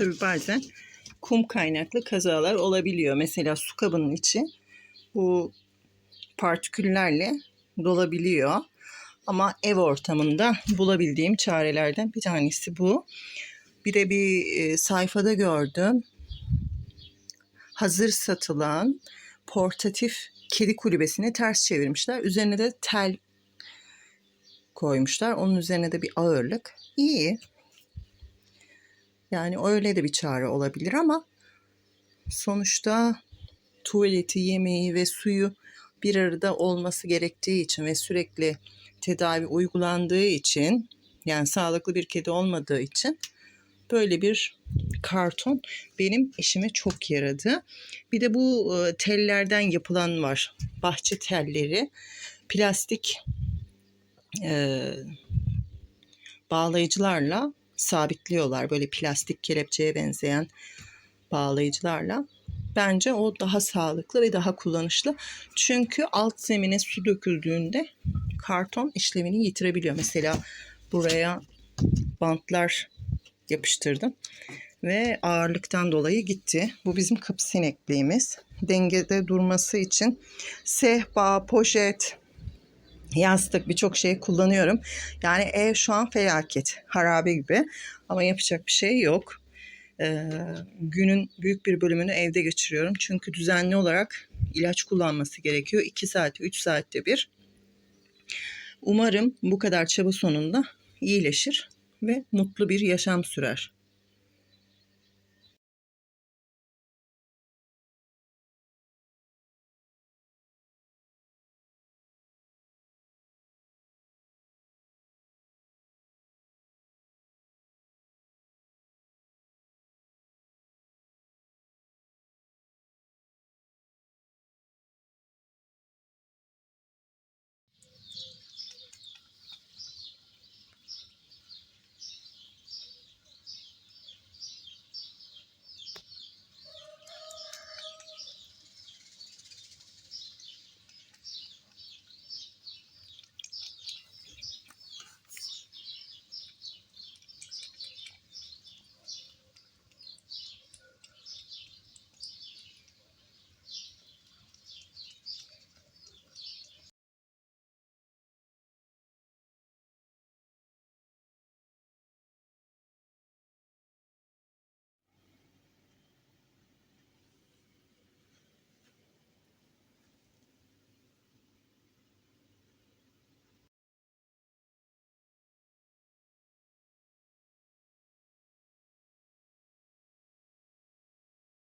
Tabi bazen kum kaynaklı kazalar olabiliyor. Mesela su kabının içi bu partiküllerle dolabiliyor. Ama ev ortamında bulabildiğim çarelerden bir tanesi bu. Bir de bir e, sayfada gördüm. Hazır satılan portatif kedi kulübesini ters çevirmişler. Üzerine de tel koymuşlar. Onun üzerine de bir ağırlık. İyi. Yani öyle de bir çare olabilir ama sonuçta tuvaleti, yemeği ve suyu bir arada olması gerektiği için ve sürekli tedavi uygulandığı için yani sağlıklı bir kedi olmadığı için böyle bir karton benim işime çok yaradı. Bir de bu e, tellerden yapılan var. Bahçe telleri. Plastik e, bağlayıcılarla sabitliyorlar. Böyle plastik kelepçeye benzeyen bağlayıcılarla. Bence o daha sağlıklı ve daha kullanışlı. Çünkü alt zemine su döküldüğünde karton işlevini yitirebiliyor. Mesela buraya bantlar yapıştırdım ve ağırlıktan dolayı gitti. Bu bizim kapı sinekliğimiz. Dengede durması için sehpa, poşet, yastık birçok şey kullanıyorum. Yani ev şu an felaket, harabe gibi ama yapacak bir şey yok. Ee, günün büyük bir bölümünü evde geçiriyorum. Çünkü düzenli olarak ilaç kullanması gerekiyor. 2 saat, 3 saatte bir. Umarım bu kadar çaba sonunda iyileşir ve mutlu bir yaşam sürer.